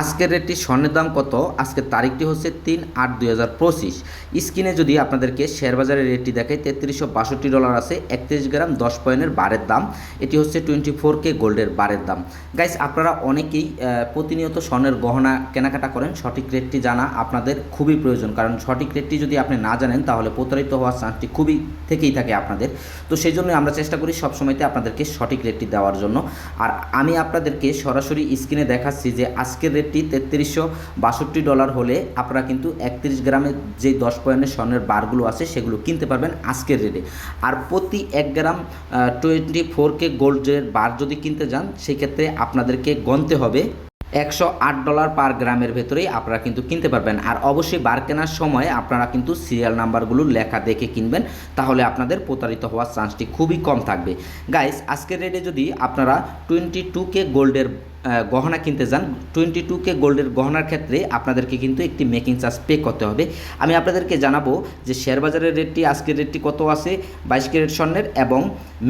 আজকের রেটটি স্বর্ণের দাম কত? আজকের তারিখটি হচ্ছে তিন আট দুই হাজার পঁচিশ। স্ক্রিনে যদি আপনাদেরকে শেয়ার বাজারের রেটটি দেখায় তেত্রিশশো বাষট্টি ডলার আছে, একত্রিশ গ্রাম দশ পয়েন্টের বারের দাম। এটি হচ্ছে টোয়েন্টি ফোর কে গোল্ডের বারের দাম। গাইস, আপনারা অনেকেই প্রতিনিয়ত স্বর্ণের গহনা কেনাকাটা করেন। সঠিক রেটটি জানা আপনাদের খুবই প্রয়োজন, কারণ সঠিক রেটটি যদি আপনি না জানেন, তাহলে প্রতারিত হওয়ার চান্সটি খুবই থেকেই থাকে আপনাদের। তো সেই জন্য আমরা চেষ্টা করি সবসময়তে আপনাদেরকে সঠিক রেটটি দেওয়ার জন্য। আর আমি আপনাদেরকে সরাসরি স্ক্রিনে দেখাচ্ছি যে আজকের রেটটি তেত্রিশশো বাষট্টি ডলার হলে আপনারা কিন্তু একত্রিশ গ্রামের যে দশ পয়েন্টের স্বর্ণের বারগুলো আছে, সেগুলো কিনতে পারবেন আজকের রেটে আর প্রতি এক গ্রাম টোয়েন্টি ফোর কে গোল্ডের বার যদি কিনতে যান, সেক্ষেত্রে আপনাদেরকে গণতে হবে একশো আট ডলার পার গ্রামের ভেতরেই আপনারা কিন্তু কিনতে পারবেন। আর অবশ্যই বার কেনার সময় আপনারা কিন্তু সিরিয়াল নাম্বারগুলো লেখা দেখে কিনবেন, তাহলে আপনাদের প্রতারিত হওয়ার চান্সটি খুবই কম থাকবে। গাইস আজকের রেটে যদি আপনারা টোয়েন্টি টু কে গোল্ডের গহনা কিনতে যান টোয়েন্টি টু কে গোল্ডের গহনার ক্ষেত্রে আপনাদেরকে কিন্তু একটি মেকিং চার্জ পে করতে হবে। আমি আপনাদেরকে জানাব যে শেয়ার বাজারের রেটটি আজকের রেটটি কত আছে, বাইশ ক্যারেট স্বর্ণের, এবং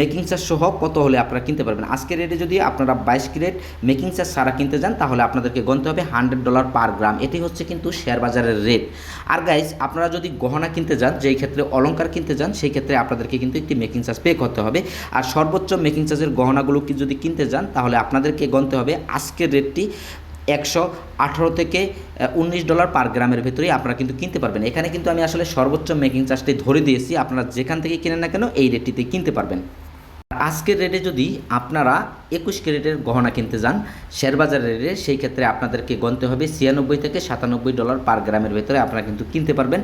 মেকিং চার্জ সহ কত হলে আপনারা কিনতে পারবেন। আজকের রেটে যদি আপনারা বাইশ ক্যারেট মেকিং চার্জ সারা কিনতে যান, তাহলে আপনাদেরকে গণতে হবে হান্ড্রেড ডলার পার গ্রাম এটি হচ্ছে কিন্তু শেয়ার বাজারের রেট আর গাইজ আপনারা যদি গহনা কিনতে যান, যেই ক্ষেত্রে অলংকার কিনতে যান, সেই ক্ষেত্রে আপনাদেরকে কিন্তু একটি মেকিং চার্জ পে করতে হবে। আর সর্বোচ্চ মেকিং চার্জের গহনাগুলো কি যদি কিনতে যান, তাহলে আপনাদেরকে গণতে হবে আজকের রেটটি একশো আঠারো থেকে উনিশ ডলার পার গ্রামের ভেতরেই আপনারা কিন্তু কিনতে পারবেন। এখানে কিন্তু আমি আসলে সর্বোচ্চ মেকিং চার্জটি ধরে দিয়েছি। আপনারা যেখান থেকে কিনেন না কেন এই রেটটিতে কিনতে পারবেন। আজকের রেটে যদি আপনারা একুশ ক্যারেটের গহনা কিনতে যান, শেয়ার বাজারের রেটে সেই ক্ষেত্রে আপনাদেরকে গণতে হবে ছিয়ানব্বই থেকে সাতানব্বই ডলার পার গ্রামের ভেতরে আপনারা কিন্তু কিনতে পারবেন।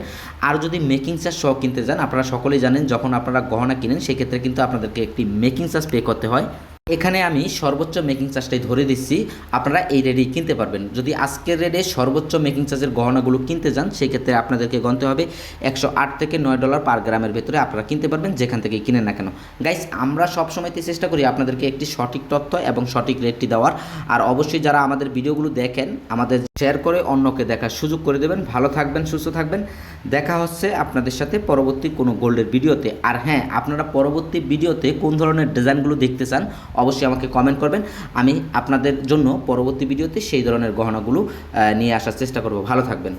আর যদি মেকিং চার্জ সহ কিনতে যান, আপনারা সকলেই জানেন যখন আপনারা গহনা কিনেন, সেক্ষেত্রে কিন্তু আপনাদেরকে একটি মেকিং চার্জ পে করতে হয়। এখানে আমি সর্বোচ্চ মেকিং চার্জটাই ধরে দিচ্ছি। আপনারা এই রেডি কিনতে পারবেন। যদি আজকের রেডে সর্বোচ্চ মেকিং চার্জের গহনাগুলো কিনতে যান সেই ক্ষেত্রে আপনাদেরকে গণতে হবে একশো আট থেকে নয় ডলার পার গ্রামের ভেতরে আপনারা কিনতে পারবেন, যেখান থেকে কিনে না কেন। গাইস আমরা সব সময়তে চেষ্টা করি আপনাদেরকে একটি সঠিক তথ্য এবং সঠিক রেটটি দেওয়ার। আর অবশ্যই যারা আমাদের ভিডিওগুলো দেখেন, আমাদের শেয়ার করে অন্যকে দেখার সুযোগ করে দেবেন। ভালো থাকবেন, সুস্থ থাকবেন। দেখা হচ্ছে আপনাদের সাথে পরবর্তী কোনো গোল্ডের ভিডিওতে। আর হ্যাঁ আপনারা পরবর্তী ভিডিওতে কোন ধরনের ডিজাইনগুলো দেখতে চান, অবশ্যই আমাকে কমেন্ট করবেন। আমি আপনাদের জন্য পরবর্তী ভিডিওতে সেই ধরনের গহনাগুলো নিয়ে আসার চেষ্টা করব। ভালো থাকবেন।